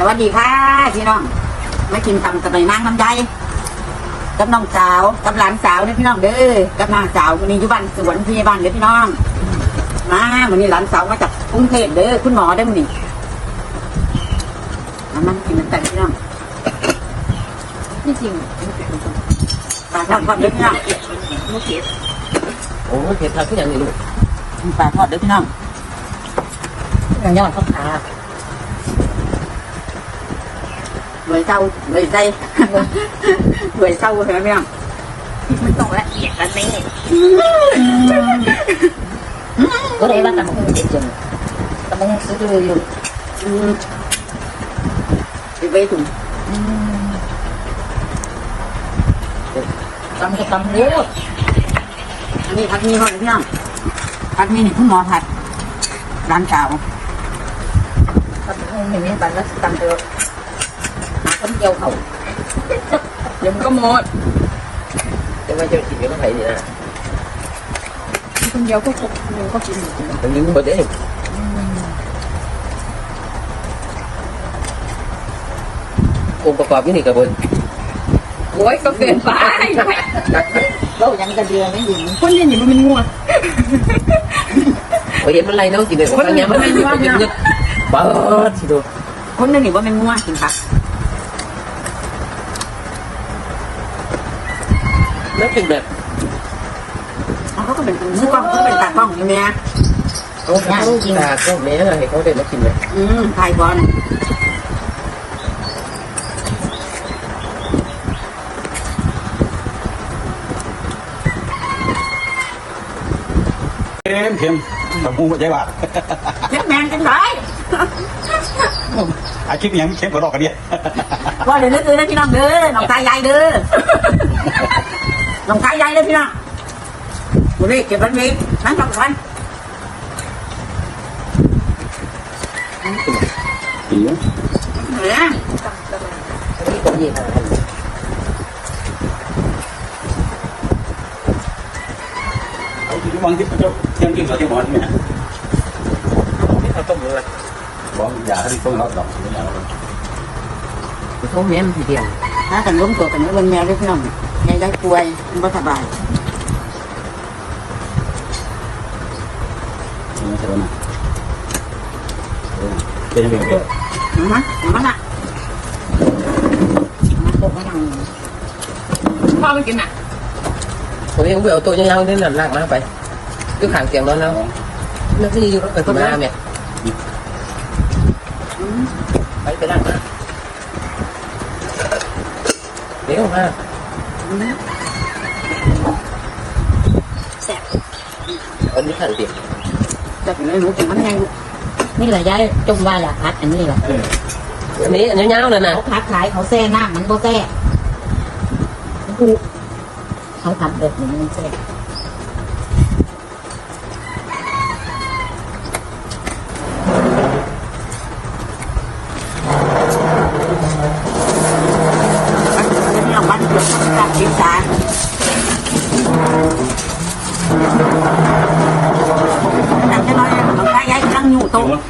สวัสดีค่ะพี่น้องมากินตำกับใบนางน้ำใจกับน้องสาวกับหลานสาวเนี่ยพี่น้องเด้อกับน้าสาววันนี้อยู่บ้านสวนพี่บ้านเด้อพี่น้อง มาวันนี้หลานสาวมาจากกรุงเทพเด้อคุณหมอได้อมื้อนี้มามากินกันแต่พี่น้องที่จริงปลาทอดทอดเด้อพี่น้องลูกเกดโอ้ยเผ็ดทักที่อย่างนี้ลูกปลาทอดเด้อพี่น้องอย่างยอดเขาขา รวยเศร้ารวยใจรวยเศร้าเหรอพี่น้องมันต้องละเอียดละเน่ก็เลยว่าตำบักหุ่งเด็ดจนตำบักหุ่งซื้อเลยอยู่อืมไปไปถุงตำก็ตำเร็วอันนี้พักนี้เขาเลยพี่น้องพักนี้นี่คุณหมอผัดร้านสาวตำบักหุ่งอย่างนี้บันแล้วตำเร็วหา คนเดียวเขาเดี๋ยวมันก็หมดแต่ว่าจะกินก็ต้องไหนนี่นะคนเดียวก็คงก็กินอยู่มันยิงหมดเององค์ประกอบที่นี่กับบนโอ้ยก็เกินไปเรายังกระเดือไม่ยินคนนี้นี่มันเป็นงัวพอเห็นมันไรเนาะกินเลยของเงี้ยมันมันเยอะเปิดสิดูคนนี้นี่ว่าเป็นงัวจริงค่ะ แล้วเป็นแบบเขาก็เป็นมือกล้องเขาเป็นตากล้องอย่างเนี้ยเขาตาก็แม่ให้เขาได้มากินเลยอืมถ่ายบอลเค็มเค็มตะมูใจบาดเช็ดแมนกันไรอาชีพยังเค็มกว่าดอกกันเนี่ยว่าเดี๋ยวนึกเลยนะพี่น้องเด้อน้องตายายเด้อ น้องตายายเด้อพี่น้องบุรีเก็บรันเวงนั่งทำกันอี๋เนี่ยนี่ก็ยี่ห้อเอาที่วังที่เขาเที่ยงกินกับที่หมอนเนี่ยที่เขาต้มเลยบอกอย่าให้ต้มเราดอกไม่เอาต้มแม่ทีเดียวถ้ากันล้มตัวกันเรื่องแมวด้วยพี่น้อง ยายได้ป่วยมันไม่สบายไม่ใช่นะเป็นยังไงนะมันอะมันตกมาทางพ่อไม่กินอะผมยังไปเอาตัวยาวๆนี่นั่นลากมาไปดูขางเตียงนอนแล้วแล้วที่อยู่ก็เกิดมาแม่ไปไปลากมาเดี๋ยวมา แซ่บอันนี้ขันเตียงจะเป็นไอ้หนูกินมันแห้งนี่แหละยายจงว่าอยากพัดอันนี้แหละอันนี้อันนี้ยาวเลยนะเขาพัดขายเขาแซ่น้ำมันก็แซ่เขาทำแบบนี้มันแซ่ พี่น้องบ้านเกิดตัดกินสารหนังจะน้อยน้องตายายกำลังอยู่ตรง อะ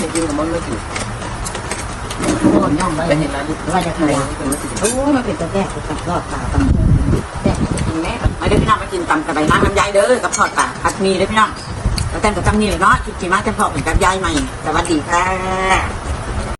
ไรเยอะมากต้องดูไก่ตัวตัวเอาหม้อเราเราเนี่ยอืมไปตอนนี้แล้วหมูหลิวด้วยคือหมดแหละถ้าเด็กกินกับมันไม่กินโอนย่องไว้เห็นแล้วว่าจะทำโอ้มันเป็นตัวแรกกับรอดตาตำแซ่บจริงแม่ไม่ได้พี่น้องมากินตำกับใบน้ำน้ำยายเด้อกับทอดปลาผัดมีเด้อพี่น้องแล้วแต่งกับจำนี่เลยเนาะคิดกี่มากจะพอเหมือนกับยายใหม่สวัสดีค่ะ